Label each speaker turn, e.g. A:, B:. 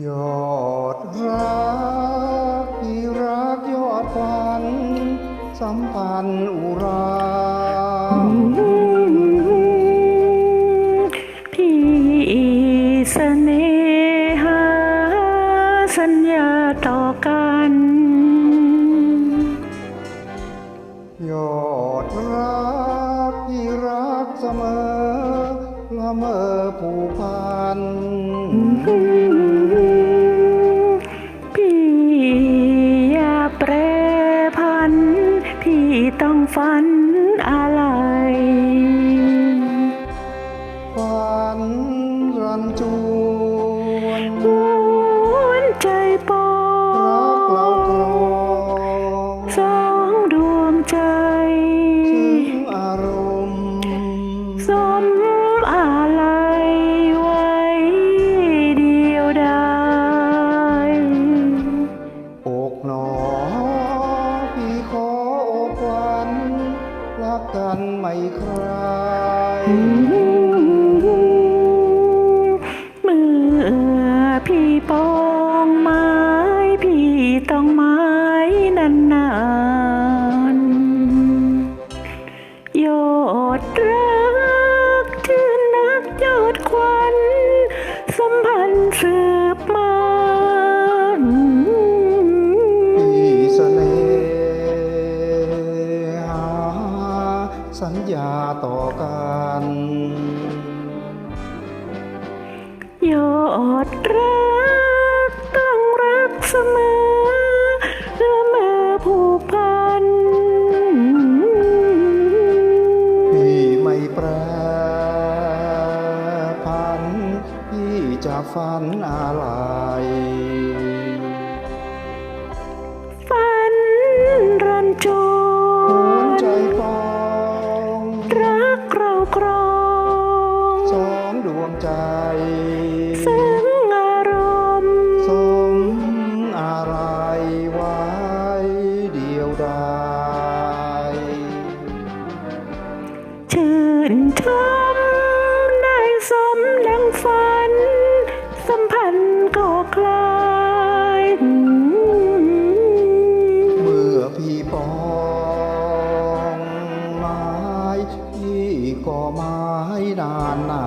A: ยอดรักที่รักยอดฝัน สัมพันธ์อุรา
B: พี่เสน่หาสัญญาต่อกัน
A: ยอดรักที่รักเสมอละเมอผูกพัน
B: พี่ต้องฝันอะไร
A: ฝันรันจวน
B: หวนใจปอ
A: รักเราครอง
B: สองดวงใจ
A: ถึงอารมณ์
B: สม
A: กันไม่ใคร
B: เมื่อพี่ปองไม้พี่ต้องไม้นานนานๆยดรักชื่อนักยอดควันสัมพันธ์สืบ
A: กัน
B: ยอดรักต้องรักเสมอละเมอผูกพัน
A: พี่ไม่แปรพัน พี่จะฝันอะไร สองดวงใจ
B: ซึ้งอารมณ์
A: สมอะไรไว้เดียวดาย
B: ชื่นชมได้สมดังฝัน สัมพันธ์ก็คลาย
A: เมื่อพี่ปองไม้พี่ก็ไม้ นานนา